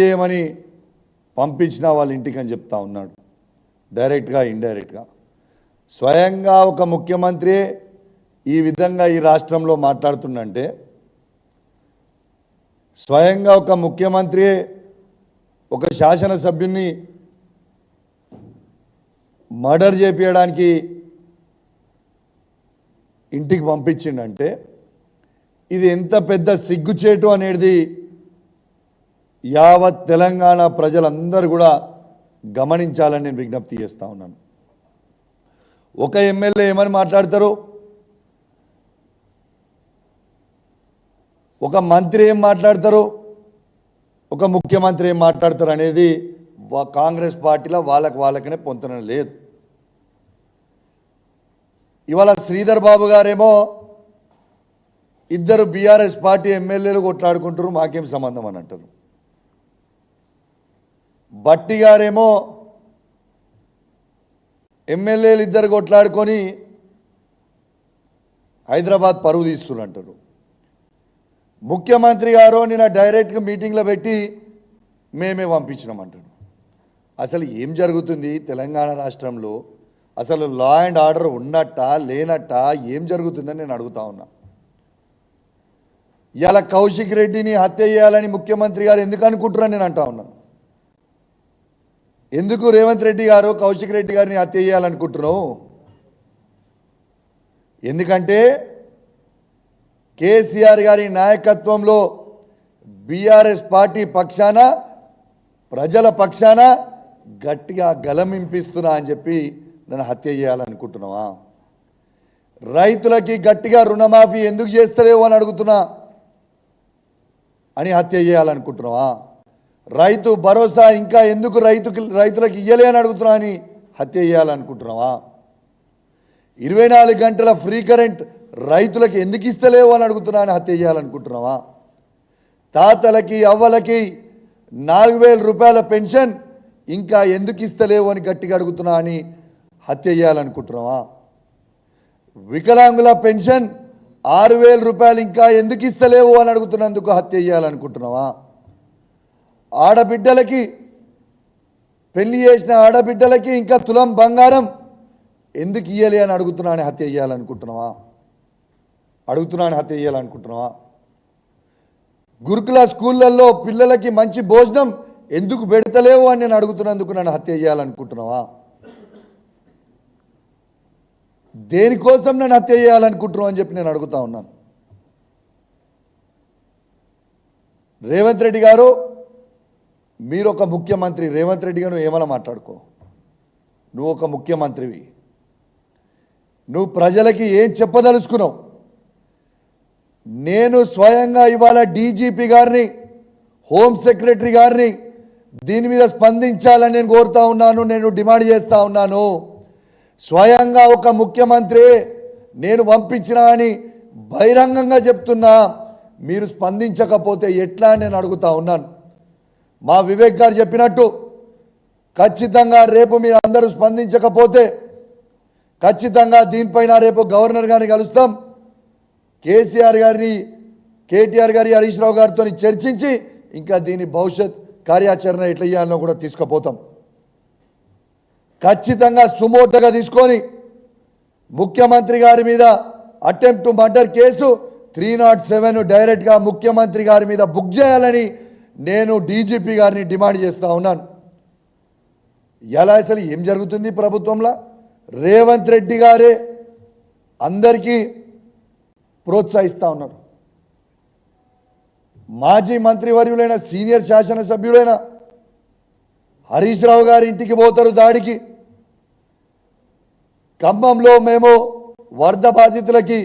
చేయమని పంపించిన వాళ్ళ ఇంటికి అని చెప్తా ఉన్నాడు. డైరెక్ట్గా ఇండైరెక్ట్గా. స్వయంగా ఒక ముఖ్యమంత్రి ఈ విధంగా ఈ రాష్ట్రంలో మాట్లాడుతుండంటే స్వయంగా ఒక ముఖ్యమంత్రి ఒక శాసనసభ్యుని మర్డర్ చేపించడానికి ఇంటికి పంపించిండంటే ఇది ఎంత పెద్ద సిగ్గుచేటు అనేది యావత్ తెలంగాణ ప్రజలందరూ కూడా గమనించాలని నేను విజ్ఞప్తి చేస్తూ ఉన్నాను. ఒక ఎమ్మెల్యే ఏమని మాట్లాడతారు? ఒక మంత్రి ఏం మాట్లాడతారు? ఒక ముఖ్యమంత్రి ఏం మాట్లాడతారు అనేది వా- కాంగ్రెస్ పార్టీలో వాళ్ళకి వాళ్ళకనే పొందడం లేదు. ఇవాళ శ్రీధర్ బాబు గారేమో ఇద్దరు బీఆర్ఎస్ పార్టీ ఎమ్మెల్యేలు కొట్లాడుకుంటారు మాకేం సంబంధం అని అంటారు బట్టి గారేమో ఎమ్మెల్యేలు ఇద్దరు కొట్లాడుకొని హైదరాబాద్ పరువు తీస్తున్నారు ముఖ్యమంత్రి గారు నిన్న డైరెక్ట్గా మీటింగ్లో పెట్టి మేమే పంపించినామంటాడు అసలు ఏం జరుగుతుంది తెలంగాణ రాష్ట్రంలో? అసలు లా అండ్ ఆర్డర్ ఉన్నట్ట లేనట్ట ఏం జరుగుతుందని నేను అడుగుతా ఉన్నా. ఇవాళ కౌశిక్ రెడ్డిని హత్య చేయాలని ముఖ్యమంత్రి గారు ఎందుకు అనుకుంటున్నారని నేను అంటా ఉన్నాను ఎందుకు రేవంత్ రెడ్డి గారు కౌశిక్ రెడ్డి గారిని హత్య చేయాలనుకుంటున్నావు? ఎందుకంటే కేసీఆర్ గారి నాయకత్వంలో బీఆర్ఎస్ పార్టీ పక్షాన ప్రజల పక్షాన గట్టిగా గలమింపిస్తున్నా అని చెప్పి నన్ను హత్య చేయాలనుకుంటున్నావా? రైతులకి గట్టిగా రుణమాఫీ ఎందుకు చేస్తలేవు అని అడుగుతున్నా అని హత్య చేయాలనుకుంటున్నావా? రైతు భరోసా ఇంకా ఎందుకు రైతుకి రైతులకు ఇయ్యలే అని అడుగుతున్నా అని హత్య చేయాలనుకుంటున్నావా? ఇరవై నాలుగు గంటల ఫ్రీ కరెంట్ రైతులకు ఎందుకు ఇస్తలేవు అని అడుగుతున్నా అని హత్య చేయాలనుకుంటున్నావా? తాతలకి అవ్వలకి నాలుగు వేల రూపాయల పెన్షన్ ఇంకా ఎందుకు ఇస్తలేవు అని గట్టిగా అడుగుతున్నా అని హత్య చేయాలనుకుంటున్నావా? వికలాంగుల పెన్షన్ ఆరు వేల రూపాయలు ఇంకా ఎందుకు ఇస్తలేవు అని అడుగుతున్నందుకు హత్య చేయాలనుకుంటున్నావా? ఆడబిడ్డలకి పెళ్ళి చేసిన ఆడబిడ్డలకి ఇంకా తులం బంగారం ఎందుకు ఇయ్యాలి అని అడుగుతున్నాను హత్య చేయాలనుకుంటున్నావా? అడుగుతున్నాను హత్య చేయాలనుకుంటున్నావా? గురుకుల స్కూళ్ళల్లో పిల్లలకి మంచి భోజనం ఎందుకు పెడతలేవు అని నేను అడుగుతున్నందుకు నన్ను హత్య చేయాలనుకుంటున్నావా? దేనికోసం నన్ను హత్య చేయాలనుకుంటున్నావు అని చెప్పి నేను అడుగుతా ఉన్నాను. రేవంత్ రెడ్డి గారు మీరు ఒక ముఖ్యమంత్రి రేవంత్ రెడ్డి గారు ఏమైనా మాట్లాడుకో. నువ్వు ఒక ముఖ్యమంత్రివి. నువ్వు ప్రజలకి ఏం చెప్పదలుచుకున్నావు. నేను స్వయంగా ఇవాళ డీజీపీ గారిని హోమ్ సెక్రటరీ గారిని దీని మీద స్పందించాలని నేను కోరుతా ఉన్నాను నేను డిమాండ్ చేస్తూ ఉన్నాను. స్వయంగా ఒక ముఖ్యమంత్రి నేను పంపించిన అని బహిరంగంగా చెప్తున్నా మీరు స్పందించకపోతే ఎట్లా నేను అడుగుతా ఉన్నాను. మా వివేక్ గారు చెప్పినట్టు ఖచ్చితంగా రేపు మీరు అందరూ స్పందించకపోతే ఖచ్చితంగా దీనిపైన రేపు గవర్నర్ గారిని కలుస్తాం. కేసీఆర్ గారిని కేటీఆర్ గారి హరీష్ రావు గారితో చర్చించి ఇంకా దీని భవిష్యత్ కార్యాచరణ ఎట్లా చేయాలో కూడా తీసుకుపోతాం. ఖచ్చితంగా సుమోటగా తీసుకొని ముఖ్యమంత్రి గారి మీద attempt murder case three not seven డైరెక్ట్గా ముఖ్యమంత్రి గారి మీద బుక్ చేయాలని నేను డీజీపీ గారిని డిమాండ్ చేస్తూ ఉన్నాను. ఎలా అసలు ఏం జరుగుతుంది ప్రభుత్వంలో? రేవంత్ రెడ్డి గారే అందరికీ ప్రోత్సహిస్తూ ఉన్నారు. మాజీ మంత్రివర్యులైన సీనియర్ శాసనసభ్యులైన హరీష్ రావు గారి ఇంటికి పోతారు దాడికి. ఖమ్మంలో మేము వరద బాధితులకి